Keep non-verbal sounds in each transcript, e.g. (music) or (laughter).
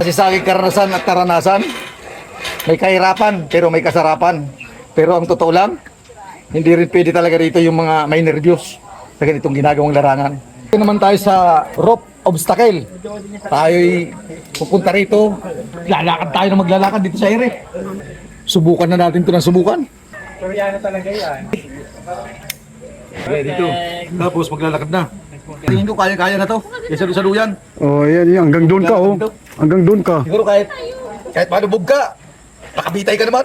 Kasi sa aking karanasan at taranasan, may kahirapan pero may kasarapan. Pero ang totoo lang, hindi rin pwede talaga rito yung mga may nervyos sa ganitong ginagawang larangan. Ito naman tayo sa rope obstacle. Tayo'y pupunta rito. Lalakad tayo na maglalakad dito sa ere. Subukan na natin ito ng subukan. Koreano talaga yan. Okay, dito. Tapos maglalakad na. Tingin ko kaya-kaya na to. Kaysa doon sa duyan. Oh, yan, yan. Hanggang doon ka, oh. Hanggang doon ka. Siguro kahit kahit malubog ka, nakabitay ka naman.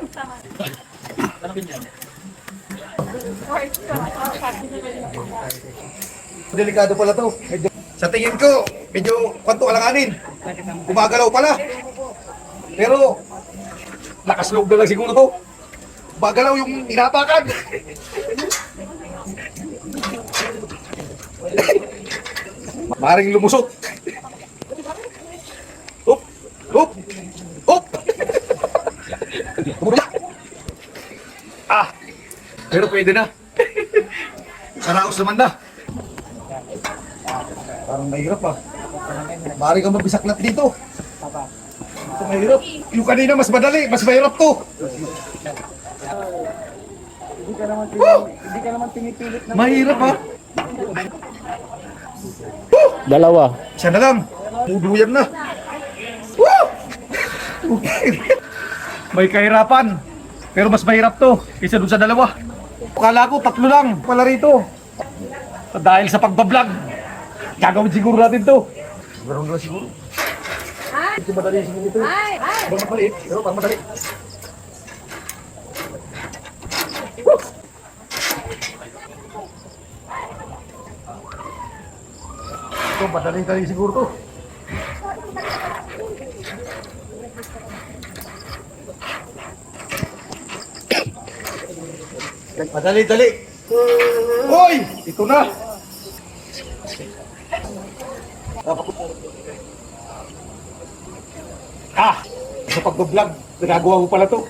Delikado pala to. Medyo, sa tingin ko, medyo kwanto alanganin. Gumagalaw pala. Pero, lakas loob na lang siguro to. Gumagalaw yung inapakan. (laughs) Maring lumusot. Up! Up! Up! Bumula! Ah! Pero pwede na. Karaos naman na. Parang mahirap ah. Maaari kang mabisaklat dito. Ito mahirap. Yung kanina mas madali, mas mahirap to. Hindi ka naman, pinili- hindi ka naman pinipilit na Mahirap ah. Dalawa. Isa na lang. Tuduyan na. Woo! May kahirapan. Pero mas mahirap to kaysa dun sa dalawa. Akala ko tatlo lang pala rito. Dahil sa pagbablog, gagawin siguro natin to. Siguro na siguro. Ito madali siguro ito. Bang maliit, pero pang madali. Ito, madali-dali siguro to. Madali-dali. Hoy! Ito na. Ah! Sa pagbablog, nagagawa mo pala to.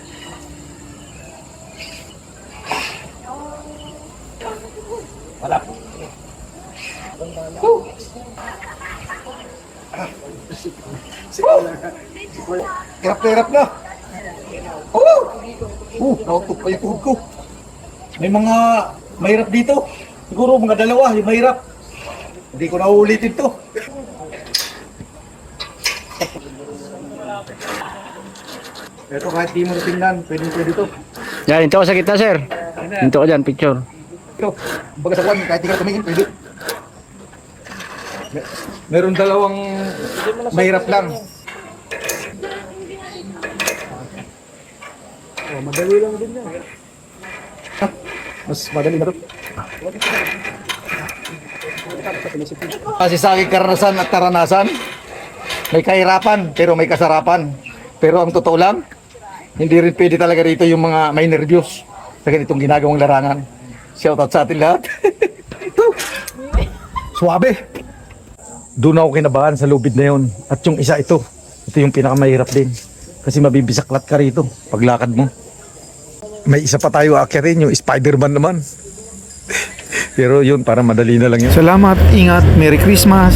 Woo! Hirap na hirap na. Oh! Oh, nautok pa yung tuhod ko. May mga mahirap dito. Siguro mga dalawa, yung mahirap. Hindi ko na uulitin to. Ito kahit di mo na tingnan, pwede pwede to. Yan, ito sa kita, sir. Ito ka dyan, picture. Ito, baga sa kwan, kahit di ka tumingin, pwede. Mer- Meron dalawang mahirap lang. Oh, madali lang din yan. Mas madali na to. Kasi sa aking karanasan at taranasan, may kahirapan pero may kasarapan. Pero ang totoo lang, hindi rin pwede talaga rito yung mga may nervyos sa ganitong ginagawang larangan. Shoutout sa atin lahat. (laughs) Suwabe! Doon ako kinabahan sa lubid na yun. At yung isa ito, ito yung pinakamahirap din. Kasi mabibisaklat ka rito paglakad mo. May isa pa tayo akirin, yung Spider-Man naman. (laughs) Pero yun, para madali na lang yun. Salamat, ingat, Merry Christmas.